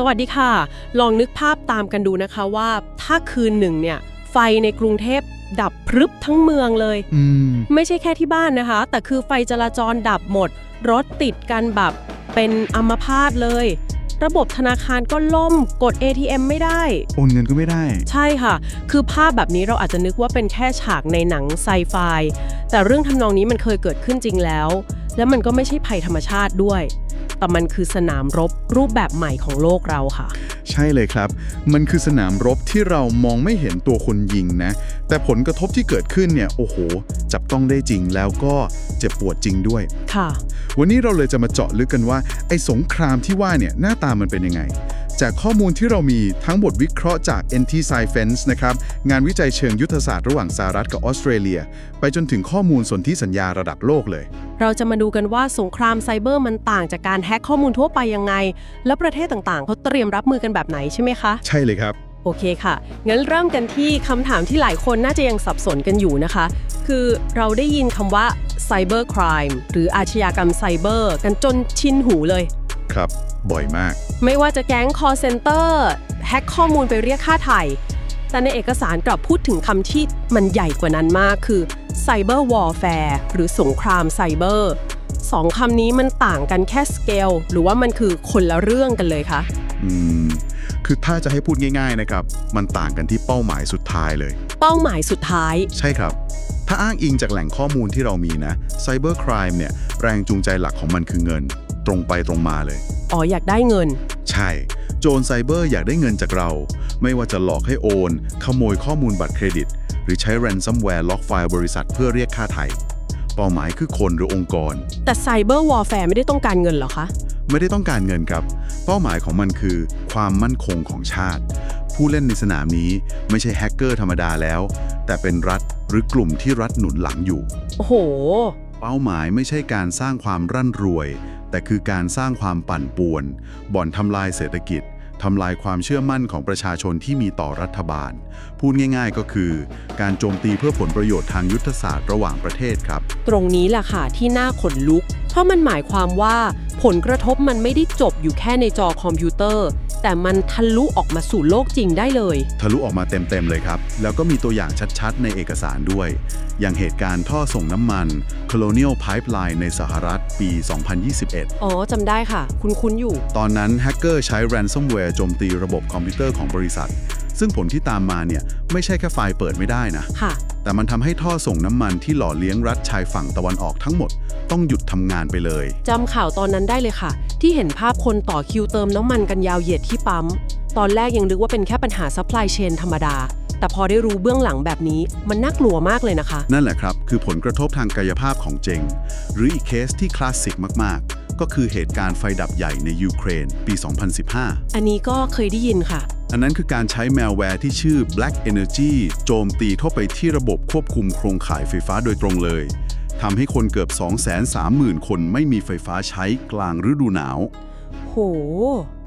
สวัสดีค่ะ ลองนึกภาพตามกันดูนะคะว่าถ้าคืนหนึ่งเนี่ย ไฟในกรุงเทพดับพรึบทั้งเมืองเลย อืม ไม่ใช่แค่ที่บ้านนะคะ แต่คือไฟจราจรดับหมด รถติดกันแบบเป็นอัมพาตเลย ระบบธนาคารก็ล่มกด ATM ไม่ได้ โอนเงินก็ไม่ได้ ใช่ค่ะ คือภาพแบบนี้เราอาจจะนึกว่าเป็นแค่ฉากในหนังไซไฟ แต่เรื่องทำนองนี้มันเคยเกิดขึ้นจริงแล้ว และมันก็ไม่ใช่ภัยธรรมชาติด้วย แต่มันคือสนามรบรูปแบบใหม่ของโลกเราค่ะ ใช่เลยครับ มันคือสนามรบที่เรามองไม่เห็นตัวคนยิงนะ แต่ผลกระทบที่เกิดขึ้นเนี่ยโอ้โห จับต้องได้จริงแล้วก็เจ็บปวดจริงด้วย ค่ะ วันนี้เราเลยจะมาเจาะลึกกันว่าไอ้สงครามที่ว่าเนี่ยหน้าตามันเป็นยังไง จากข้อมูลที่เรามีทั้งบทวิเคราะห์จาก NT Science นะครับ งานวิจัยเชิงยุทธศาสตร์ระหว่างสหรัฐกับออสเตรเลีย ไปจนถึงข้อมูลสนธิสัญญาระดับโลกเลย เราจะมาดูกันว่าสงครามไซเบอร์มันต่างจากการแฮ็กข้อมูลทั่วไปยังไง และประเทศต่างๆเขาเตรียมรับมือกันแบบไหนใช่ไหมคะ ใช่เลยครับ โอเคค่ะ งั้นเริ่มกันที่คำถามที่หลายคนน่าจะยังสับสนกันอยู่นะคะ คือเราได้ยินคำว่า cyber crime หรืออาชญากรรมไซเบอร์กันจนชินหูเลย ครับ บ่อยมาก ไม่ว่าจะแก๊ง call center แฮ็กข้อมูลไปเรียกค่าไถ่แต่ในเอกสารกลับพูดถึงคำที่มันใหญ่กว่านั้นมากคือ cyber warfare หรือสงครามไซเบอร์สองคำนี้มันต่างกันแค่สเกลหรือว่ามันคือคนละเรื่องกันเลยคะอืมคือถ้าจะให้พูดง่าย ๆนะครับ มันต่างกันที่เป้าหมายสุดท้ายเลย เป้าหมายสุดท้าย ใช่ครับ ถ้าอ้างอิงจากแหล่งข้อมูลที่เรามีนะ Cyber Crime เนี่ยแรงจูงใจหลักของมันคือเงิน ตรงไปตรงมาเลย อ๋ออยากได้เงิน ใช่ โจรไซเบอร์อยากได้เงินจากเรา ไม่ว่าจะหลอกให้โอน ขโมยข้อมูลบัตรเครดิต หรือใช้ ransomware ล็อกไฟล์บริษัทเพื่อเรียกค่าไถ่เป้าหมายคือคนหรือองค์กร แต่ไซเบอร์วอร์แฟร์ไม่ได้ต้องการเงินเหรอคะ ไม่ได้ต้องการเงินครับ เป้าหมายของมันคือ ความมั่นคงของชาติ ผู้เล่นในสนามนี้ไม่ใช่แฮกเกอร์ธรรมดาแล้ว แต่เป็นรัฐหรือกลุ่มที่รัฐหนุนหลังอยู่ โอ้โห เป้าหมายไม่ใช่การสร้างความร่ำรวย แต่คือการสร้างความปั่นป่วน บ่อนทำลายเศรษฐกิจทำลายความเชื่อมั่นของประชาชนที่มีต่อรัฐบาล พูดง่ายๆก็คือ การโจมตีเพื่อผลประโยชน์ทางยุทธศาสตร์ระหว่างประเทศครับ ตรงนี้แหละค่ะที่น่าขนลุก เพราะมันหมายความว่าผลกระทบมันไม่ได้จบอยู่แค่ในจอคอมพิวเตอร์ แต่มันทะลุออกมาสู่โลกจริงได้เลย ทะลุออกมาเต็มๆเลยครับ แล้วก็มีตัวอย่างชัดๆ ในเอกสารด้วย อย่างเหตุการณ์ท่อส่งน้ำมัน Colonial Pipeline ในสหรัฐปี 2021 อ๋อจำได้ค่ะ คุ้นๆอยู่ ตอนนั้นแฮกเกอร์ใช้ ransomware โจมตีระบบคอมพิวเตอร์ของบริษัท ซึ่งผลที่ตามมาเนี่ยไม่ใช่แค่ไฟล์เปิดไม่ได้นะค่ะแต่มันทำให้ท่อส่งน้ำมันที่หล่อเลี้ยงรัฐชายฝั่งตะวันออกทั้งหมด ต้องหยุดทำงานไปเลยจำข่าวตอนนั้นได้เลยค่ะ ที่เห็นภาพคนต่อคิวเติมน้ำมันกันยาวเหยียดที่ปั๊ม ตอนแรกยังนึกว่าเป็นแค่ปัญหาซัพพลายเชนธรรมดา แต่พอได้รู้เบื้องหลังแบบนี้มันน่ากลัวมากเลยนะคะ นั่นแหละครับ คือผลกระทบทางกายภาพของเจง หรืออีกเคสที่คลาสสิกมากๆ ก็คือเหตุการณ์ไฟดับใหญ่ในยูเครน ปี 2015 อันนี้ก็เคยได้ยินค่ะอันนั้นคือการใช้แมลแวร์ที่ชื่อ Black Energy โจมตีเข้าไปที่ระบบควบคุมโครงข่ายไฟฟ้าโดยตรงเลย ทำให้คนเกือบ230,000 คนไม่มีไฟฟ้าใช้กลางฤดูหนาว โห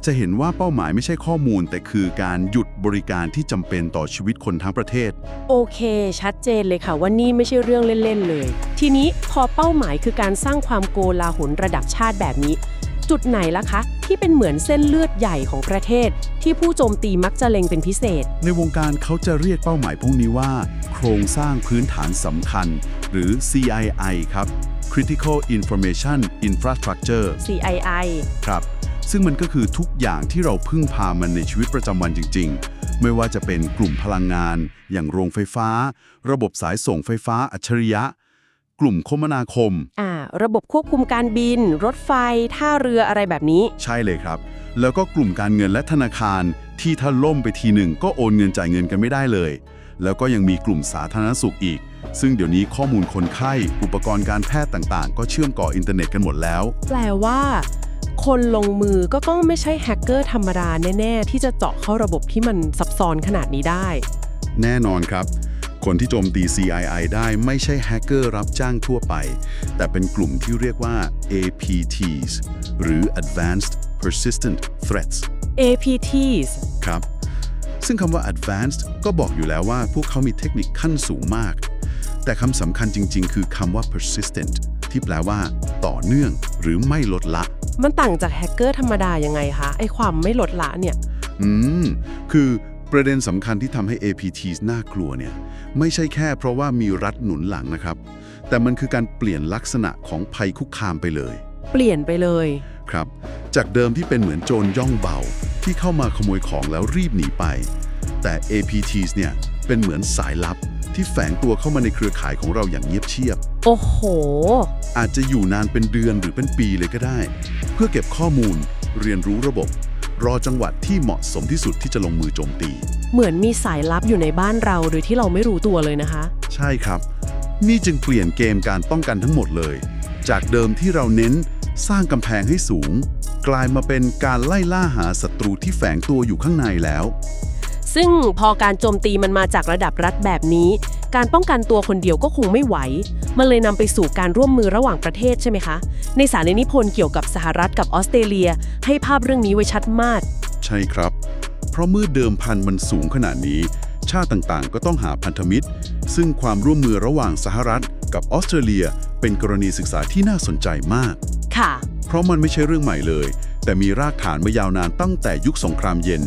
จะเห็นว่าเป้าหมายไม่ใช่ข้อมูล แต่คือการหยุดบริการที่จำเป็นต่อชีวิตคนทั้งประเทศ โอเค ชัดเจนเลยค่ะว่านี่ไม่ใช่เรื่องเล่น ๆ เลย ทีนี้พอเป้าหมายคือการสร้างความโกลาหลระดับชาติแบบนี้ จุดไหนล่ะคะ ที่เป็นเหมือนเส้นเลือดใหญ่ของประเทศ ที่ผู้โจมตีมักจะเล็งเป็นพิเศษ ในวงการเขาจะเรียกเป้าหมายพวกนี้ว่า โครงสร้างพื้นฐานสำคัญ หรือ CII ครับ Critical Information Infrastructure CII ครับ ซึ่งมันก็คือทุกอย่างที่เราพึ่งพามันในชีวิตประจำวันจริง ๆ ไม่ว่าจะเป็นกลุ่มพลังงาน อย่างโรงไฟฟ้า ระบบสายส่งไฟฟ้าอัจฉริยะ กลุ่มคมนาคม อ่า ระบบควบคุมการบิน รถไฟ ท่าเรืออะไรแบบนี้ ใช่เลยครับ แล้วก็กลุ่มการเงินและธนาคาร ที่ถ้าล่มไปทีหนึ่งก็โอนเงินจ่ายเงินกันไม่ได้เลย แล้วก็ยังมีกลุ่มสาธารณสุขอีก ซึ่งเดี๋ยวนี้ข้อมูลคนไข้ อุปกรณ์การแพทย์ต่างๆ ก็เชื่อมต่ออินเทอร์เน็ตกันหมดแล้ว แปลว่า คนลงมือก็ต้องไม่ใช่แฮกเกอร์ธรรมดาแน่ๆ ที่จะเจาะเข้าระบบที่มันซับซ้อนขนาดนี้ได้ แน่นอนครับ คนที่โจมตี CII ได้ไม่ใช่แฮกเกอร์รับจ้างทั่วไป แต่เป็นกลุ่มที่เรียกว่า APTs หรือ Advanced Persistent Threats APTs ครับ ซึ่งคำว่า advanced ก็บอกอยู่แล้วว่าพวกเขามีเทคนิคขั้นสูงมาก แต่คำสำคัญจริง ๆ คือคำว่า persistent ที่แปลว่า ต่อเนื่องหรือไม่ลดละ มันต่างจากแฮกเกอร์ธรรมดายังไงคะ ไอความไม่ลดละเนี่ย อืม คือประเด็นสำคัญที่ทำให้ APTs น่ากลัวเนี่ย ไม่ใช่แค่เพราะว่ามีรัฐหนุนหลังนะครับ แต่มันคือการเปลี่ยนลักษณะของภัยคุกคามไปเลย เปลี่ยนไปเลยครับ จากเดิมที่เป็นเหมือนโจรย่องเบา ที่เข้ามาขโมยของแล้วรีบหนีไป แต่ APTs เนี่ยเป็นเหมือนสายลับ ที่แฝงตัวเข้ามาในเครือข่ายของเราอย่างเงียบเชียบ โอ้โห อาจจะอยู่นานเป็นเดือนหรือเป็นปีเลยก็ได้ เพื่อเก็บข้อมูล เรียนรู้ระบบ รอจังหวะที่เหมาะสมที่สุดที่จะลงมือโจมตี เหมือนมีสายลับอยู่ในบ้านเราโดยที่เราไม่รู้ตัวเลยนะคะ ใช่ครับ นี่จึงเปลี่ยนเกมการป้องกันทั้งหมดเลย จากเดิมที่เราเน้นสร้างกำแพงให้สูง กลายมาเป็นการไล่ล่าหาศัตรูที่แฝงตัวอยู่ข้างในแล้ว ซึ่งพอการโจมตีมันมาจากระดับรัฐแบบนี้ การป้องกันตัวคนเดียวก็คงไม่ไหว มันเลยนำไปสู่การร่วมมือระหว่างประเทศใช่ไหมคะ ในสารนิพนธ์เกี่ยวกับสหรัฐกับออสเตรเลีย ให้ภาพเรื่องนี้ไว้ชัดมาก ใช่ครับ เพราะเมื่อเดิมพันมันสูงขนาดนี้ ชาติต่างๆ ก็ต้องหาพันธมิตร ซึ่งความร่วมมือระหว่างสหรัฐ กับออสเตรเลีย เป็นกรณีศึกษาที่น่าสนใจมาก ค่ะ เพราะมันไม่ใช่เรื่องใหม่เลย แต่มีรากฐานมายาวนานตั้งแต่ยุคสงครามเย็น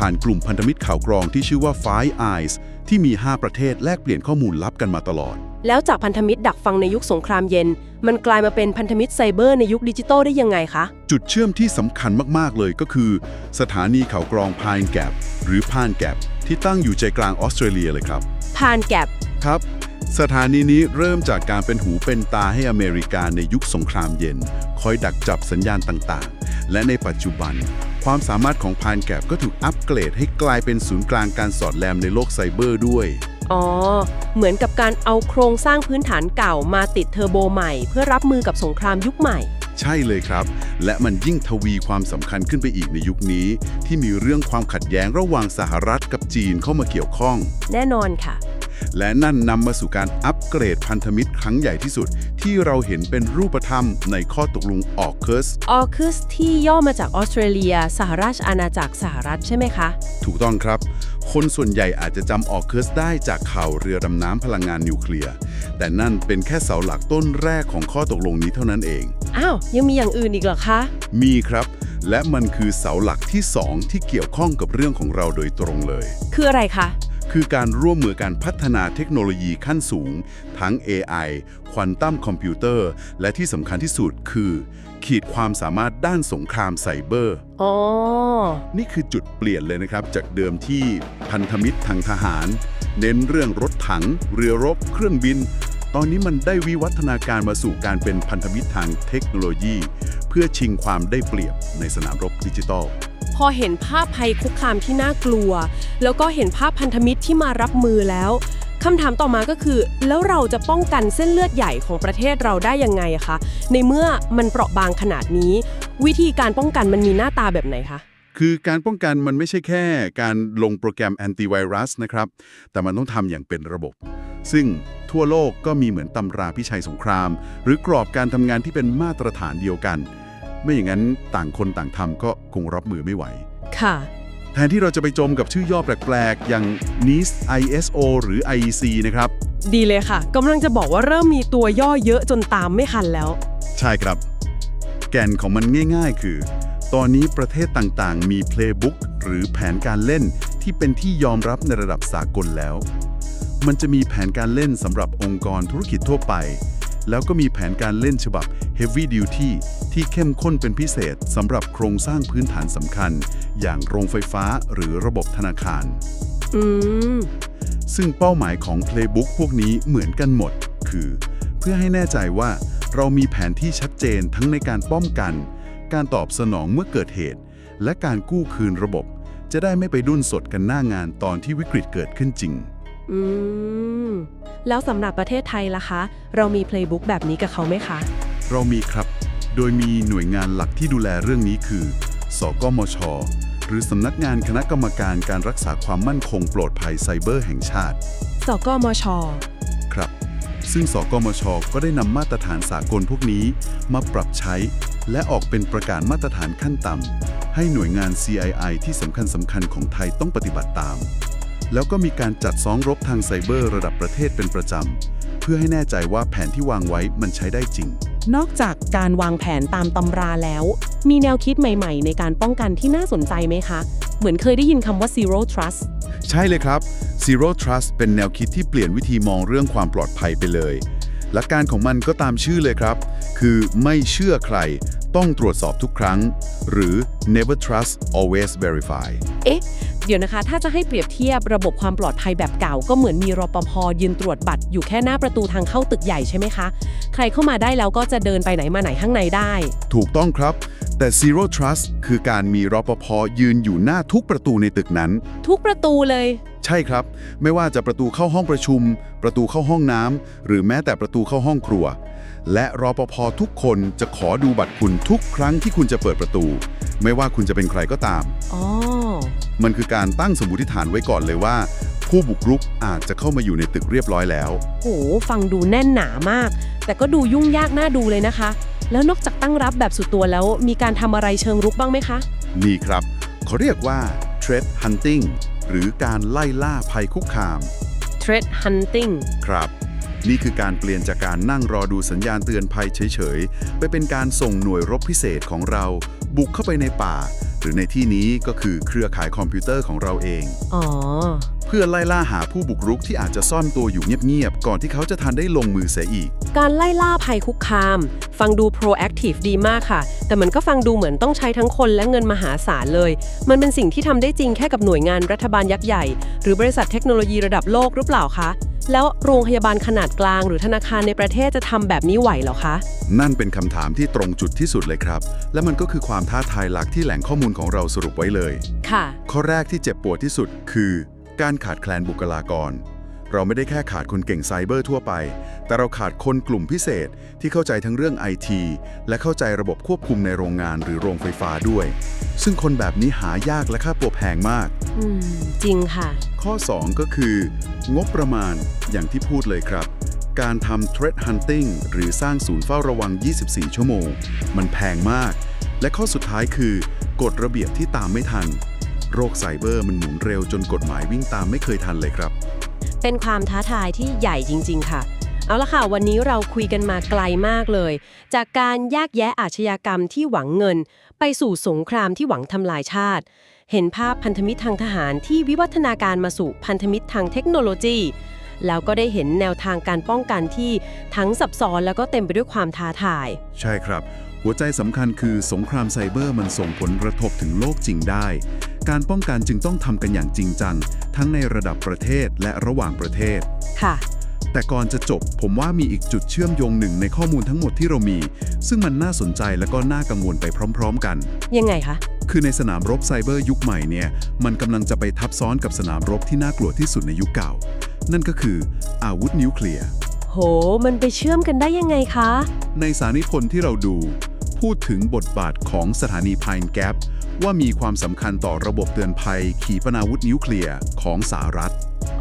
ผ่านกลุ่มพันธมิตรข่าวกรองที่ชื่อว่า Five Eyes ที่มี 5 ประเทศแลกเปลี่ยนข้อมูลลับกันมาตลอด แล้วจากพันธมิตรดักฟังในยุคสงครามเย็น มันกลายมาเป็นพันธมิตรไซเบอร์ในยุคดิจิตอลได้ยังไงคะ จุดเชื่อมที่สำคัญมากๆเลยก็คือ สถานีข่าวกรองพานแกบหรือพานแกบที่ตั้งอยู่ใจกลางออสเตรเลียเลยครับผ่านแก็บครับสถานีนี้เริ่มจากการเป็นหูเป็นตาให้อเมริกาในยุคสงครามเย็น คอยดักจับสัญญาณต่างๆ และในปัจจุบัน ความสามารถของพานแกบก็ถูกอัปเกรดให้กลายเป็นศูนย์กลางการสอดแนมในโลกไซเบอร์ด้วย อ๋อ เหมือนกับการเอาโครงสร้างพื้นฐานเก่ามาติดเทอร์โบใหม่ เพื่อรับมือกับสงครามยุคใหม่ ใช่เลยครับ และมันยิ่งทวีความสำคัญขึ้นไปอีกในยุคนี้ ที่มีเรื่องความขัดแย้งระหว่างสหรัฐกับจีนเข้ามาเกี่ยวข้อง แน่นอนค่ะ และนั่นนำมาสู่การอัปเกรดพันธมิตรครั้งใหญ่ที่สุด ที่เราเห็นเป็นรูปธรรมในข้อตกลงออกเคิร์สออคุสที่ย่อมาจากออสเตรเลีย สหราชอาณาจักรสหรัฐใช่ไหมคะ ถูกต้องครับ คนส่วนใหญ่อาจจะจำออกเคิร์สได้จากข่าวเรือดำน้ำพลังงานนิวเคลียร์แต่นั่นเป็นแค่เสาหลักต้นแรกของข้อตกลงนี้เท่านั้นเอง อ้าว ยังมีอย่างอื่นอีกเหรอคะ มีครับ และมันคือเสาหลักที่สองที่เกี่ยวข้องกับเรื่องของเราโดยตรงเลย คืออะไรคะ คือการร่วมมือการพัฒนาเทคโนโลยีขั้นสูง ทั้ง AI ควอนตัมคอมพิวเตอร์ และที่สำคัญที่สุดคือ ขีดความสามารถด้านสงครามไซเบอร์ อ๋อ นี่คือจุดเปลี่ยนเลยนะครับ จากเดิมที่พันธมิตรทางทหาร เน้นเรื่องรถถัง เรือรบ เครื่องบิน ตอนนี้มันได้วิวัฒนาการมาสู่การเป็นพันธมิตรทางเทคโนโลยี เพื่อชิงความได้เปรียบในสนามรบดิจิทัลพ อเห็นภาพภัยคุกคามที่น่ากลัว แล้วก็เห็นภาพพันธมิตรที่มารับมือแล้วคำถามต่อมาก็คือ แล้วเราจะป้องกันเส้นเลือดใหญ่ของประเทศเราได้ยังไงคะในเมื่อมันเปราะบางขนาดนี้ วิธีการป้องกันมันมีหน้าตาแบบไหนคะคือการป้องกันมันไม่ใช่แค่การลงโปรแกรมแอนติไวรัสนะครับ แต่มันต้องทำอย่างเป็นระบบ ซึ่งทั่วโลกก็มีเหมือนตำราพิชัยสงคราม หรือกรอบการทำงานที่เป็นมาตรฐานเดียวกัน ไม่อย่างนั้นต่างคนต่างทำก็คงรับมือไม่ไหว ค่ะ แทนที่เราจะไปจมกับชื่อย่อแปลกๆ อย่าง NIST ISO หรือ IEC นะครับ ดีเลยค่ะกำลังจะบอกว่าเริ่มมีตัวย่อเยอะจนตามไม่ทันแล้ว ใช่ครับ แก่นของมันง่ายๆ คือ ตอนนี้ประเทศต่างๆ มี Playbook หรือแผนการเล่นที่เป็นที่ยอมรับในระดับสากลแล้ว มันจะมีแผนการเล่นสำหรับองค์กรธุรกิจทั่วไป แล้วก็มีแผนการเล่นฉบับ Heavy Duty ที่เข้มข้นเป็นพิเศษสำหรับโครงสร้างพื้นฐานสำคัญ อย่างโรงไฟฟ้าหรือระบบธนาคาร อืม ซึ่งเป้าหมายของ Playbook พวกนี้เหมือนกันหมด คือ เพื่อให้แน่ใจว่าเรามีแผนที่ชัดเจนทั้งในการป้องกัน การตอบสนองเมื่อเกิดเหตุ และการกู้คืนระบบ จะได้ไม่ไปดุนสดกันหน้างานตอนที่วิกฤตเกิดขึ้นจริง อืม แล้วสำหรับประเทศไทยล่ะคะ เรามี playbook แบบนี้กับเขาไหมคะ เรามีครับ โดยมีหน่วยงานหลักที่ดูแลเรื่องนี้คือ สกมช หรือสำนักงานคณะกรรมการการรักษาความมั่นคงปลอดภัยไซเบอร์แห่งชาติ สกมช ครับ ซึ่งสกมช ก็ได้นำมาตรฐานสากลพวกนี้ มาปรับใช้ และออกเป็นประกาศมาตรฐานขั้นต่ำให้หน่วยงาน CII ที่สำคัญสำคัญของไทยต้องปฏิบัติตาม แล้วก็มีการจัดซ้อมรบทางไซเบอร์ระดับประเทศเป็นประจำ เพื่อให้แน่ใจว่าแผนที่วางไว้มันใช้ได้จริง นอกจากการวางแผนตามตำราแล้ว มีแนวคิดใหม่ๆ ในการป้องกันที่น่าสนใจไหมคะ เหมือนเคยได้ยินคำว่า zero trust ใช่เลยครับ Zero Trust เป็นแนวคิดที่เปลี่ยนวิธีมองเรื่องความปลอดภัยไปเลย หลักการของมันก็ตามชื่อเลยครับ คือไม่เชื่อใครต้องตรวจสอบทุกครั้ง หรือ never trust always verify เอ๊ะ เดี๋ยวนะคะ ถ้าจะให้เปรียบเทียบระบบความปลอดภัยแบบเก่า ก็เหมือนมีรปภยืนตรวจบัตรอยู่แค่หน้าประตูทางเข้าตึกใหญ่ใช่ไหมคะ ใครเข้ามาได้แล้วก็จะเดินไปไหนมาไหนข้างในได้ ถูกต้องครับ แต่ Zero Trust คือการมีรปภยืนอยู่หน้าทุกประตูในตึกนั้น ทุกประตูเลย ใช่ครับ ไม่ว่าจะประตูเข้าห้องประชุม ประตูเข้าห้องน้ำหรือแม้แต่ประตูเข้าห้องครัว และรปภทุกคนจะขอดูบัตรคุณทุกครั้งที่คุณจะเปิดประตู ไม่ว่าคุณจะเป็นใครก็ตามอ๋อ มันคือการตั้งสมมติฐานไว้ก่อนเลยว่า ผู้บุกรุกอาจจะเข้ามาอยู่ในตึกเรียบร้อยแล้ว โห ฟังดูแน่นหนามาก แต่ก็ดูยุ่งยากน่าดูเลยนะคะ แล้วนอกจากตั้งรับแบบสุดตัวแล้ว มีการทำอะไรเชิงรุกบ้างไหมคะนี่ครับเขาเรียกว่า threat hunting หรือการไล่ล่าภัยคุกคาม threat hunting ครับ นี่คือการเปลี่ยนจากการนั่งรอดูสัญญาณเตือนภัยเฉย ๆ ไปเป็นการส่งหน่วยรบพิเศษของเรา บุกเข้าไปในป่า หรือในที่นี้ก็คือเครือข่ายคอมพิวเตอร์ของเราเอง อ๋อ เพื่อไล่ล่าหาผู้บุกรุกที่อาจจะซ่อนตัวอยู่เงียบๆ ก่อนที่เขาจะทันได้ลงมือเสียอีก การไล่ล่าภัยคุกคาม ฟังดู proactive ดีมากค่ะ แต่มันก็ฟังดูเหมือนต้องใช้ทั้งคนและเงินมหาศาลเลย มันเป็นสิ่งที่ทำได้จริงแค่กับหน่วยงานรัฐบาลยักษ์ใหญ่ หรือบริษัทเทคโนโลยีระดับโลกหรือเปล่าคะ แล้วโรงพยาบาลขนาดกลาง หรือธนาคารในประเทศจะทำแบบนี้ไหวเหรอคะ นั่นเป็นคำถามที่ตรงจุดที่สุดเลยครับ และมันก็คือความท้าทายหลักที่แหล่งข้อมูลของเราสรุปไว้เลย ค่ะ ข้อแรกที่เจ็บปวดที่สุดคือ การขาดแคลนบุคลากร เราไม่ได้แค่ขาดคนเก่งไซเบอร์ทั่วไป แต่เราขาดคนกลุ่มพิเศษที่เข้าใจทั้งเรื่อง IT และเข้าใจระบบควบคุมในโรงงานหรือโรงไฟฟ้าด้วย ซึ่งคนแบบนี้หายากและค่าตัวแพงมากอืม จริงค่ะ ข้อ 2 ก็คือ งบประมาณอย่างที่พูดเลยครับ การทำ threat hunting หรือสร้างศูนย์เฝ้าระวัง 24 ชั่วโมง มันแพงมาก และข้อสุดท้ายคือกฎระเบียบที่ตามไม่ทัน โรคไซเบอร์มันหมุนเร็วจนกฎหมายวิ่งตามไม่เคยทันเลยครับ เป็นความท้าทายที่ใหญ่จริง ๆ ค่ะ เอาละค่ะ วันนี้เราคุยกันมาไกลมากเลย จากการแยกแยะอาชญากรรมที่หวังเงิน ไปสู่สงครามที่หวังทำลายชาติ เห็นภาพพันธมิตรทางทหารที่วิวัฒนาการมาสู่พันธมิตรทางเทคโนโลยี แล้วก็ได้เห็นแนวทางการป้องกันที่ทั้งซับซ้อนแล้วก็เต็มไปด้วยความท้าทาย ใช่ครับ หัวใจสำคัญคือสงครามไซเบอร์มันส่งผลกระทบถึงโลกจริงได้ การป้องกันจึงต้องทำกันอย่างจริงจังทั้งในระดับประเทศและระหว่างประเทศค่ะ แต่ก่อนจะจบผมว่ามีอีกจุดเชื่อมโยงหนึ่งในข้อมูลทั้งหมดที่เรามี ซึ่งมันน่าสนใจและก็น่ากังวลไปพร้อม ๆ กัน ยังไงคะ คือในสนามรบไซเบอร์ยุคใหม่เนี่ย มันกำลังจะไปทับซ้อนกับสนามรบที่น่ากลัวที่สุดในยุคเก่า นั่นก็คืออาวุธนิวเคลียร์ โห มันไปเชื่อมกันได้ยังไงคะ ในสารนิพนธ์ที่เราดู พูดถึงบทบาทของสถานีพายน์แกปว่ามีความสำคัญต่อระบบเตือนภัยขีปนาวุธนิวเคลียร์ของสหรัฐ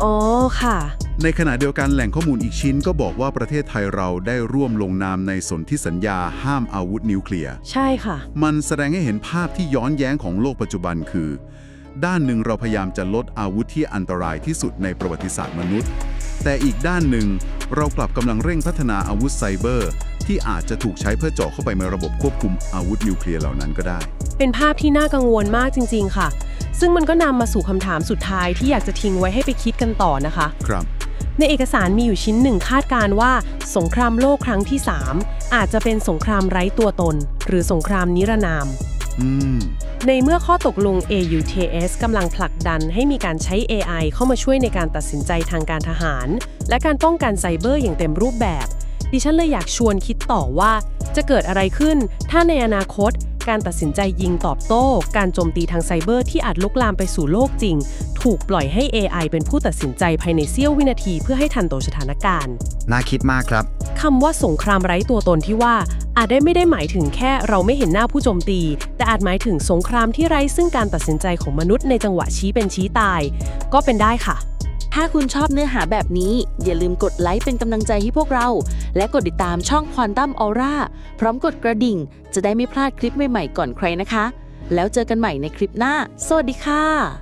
อ๋อค่ะ ในขณะเดียวกันแหล่งข้อมูลอีกชิ้นก็บอกว่าประเทศไทยเราได้ร่วมลงนามในสนธิสัญญาห้ามอาวุธนิวเคลียร์ ใช่ค่ะ มันแสดงให้เห็นภาพที่ย้อนแย้งของโลกปัจจุบันคือ ด้านหนึ่งเราพยายามจะลดอาวุธที่อันตรายที่สุดในประวัติศาสตร์มนุษย์ แต่อีกด้านหนึ่ง เรากลับกำลังเร่งพัฒนาอาวุธไซเบอร์ ที่อาจจะถูกใช้เพื่อเจาะเข้าไปในระบบควบคุมอาวุธนิวเคลียร์เหล่านั้นก็ได้ เป็นภาพที่น่ากังวลมากจริง ๆ ค่ะ ซึ่งมันก็นำมาสู่คำถามสุดท้ายที่อยากจะทิ้งไว้ให้ไปคิดกันต่อนะคะ ครับ ในเอกสารมีอยู่ชิ้นหนึ่งคาดการณ์ว่า สงครามโลกครั้งที่ 3 อาจจะเป็นสงครามไร้ตัวตน หรือสงครามนิรนาม อืม ในเมื่อข้อตกลง AUTS กำลังผลักดันให้มีการใช้ AI เข้ามาช่วยในการตัดสินใจทางการทหาร และการป้องกันไซเบอร์อย่างเต็มรูปแบบ ดิฉันเลยอยากชวนคิดต่อว่า จะเกิดอะไรขึ้นถ้าในอนาคต การตัดสินใจยิงตอบโต้ การโจมตีทางไซเบอร์ที่อาจลุกลามไปสู่โลกจริง ถูกปล่อยให้ AI เป็นผู้ตัดสินใจภายในเสี้ยววินาทีเพื่อให้ทันต่อสถานการณ์ น่าคิดมากครับ คำว่าสงครามไร้ตัวตนที่ว่า อาจได้ไม่ได้หมายถึงแค่เราไม่เห็นหน้าผู้โจมตี แต่อาจหมายถึงสงครามที่ไร้ซึ่งการตัดสินใจของมนุษย์ในจังหวะชี้เป็นชี้ตาย ก็เป็นได้ค่ะ ถ้าคุณชอบเนื้อหาแบบนี้ อย่าลืมกดไลค์เป็นกำลังใจให้พวกเรา และกดติดตามช่องควอนตัมออร่าพร้อมกดกระดิ่ง จะได้ไม่พลาดคลิปใหม่ๆก่อนใครนะคะ แล้วเจอกันใหม่ในคลิปหน้า สวัสดีค่ะ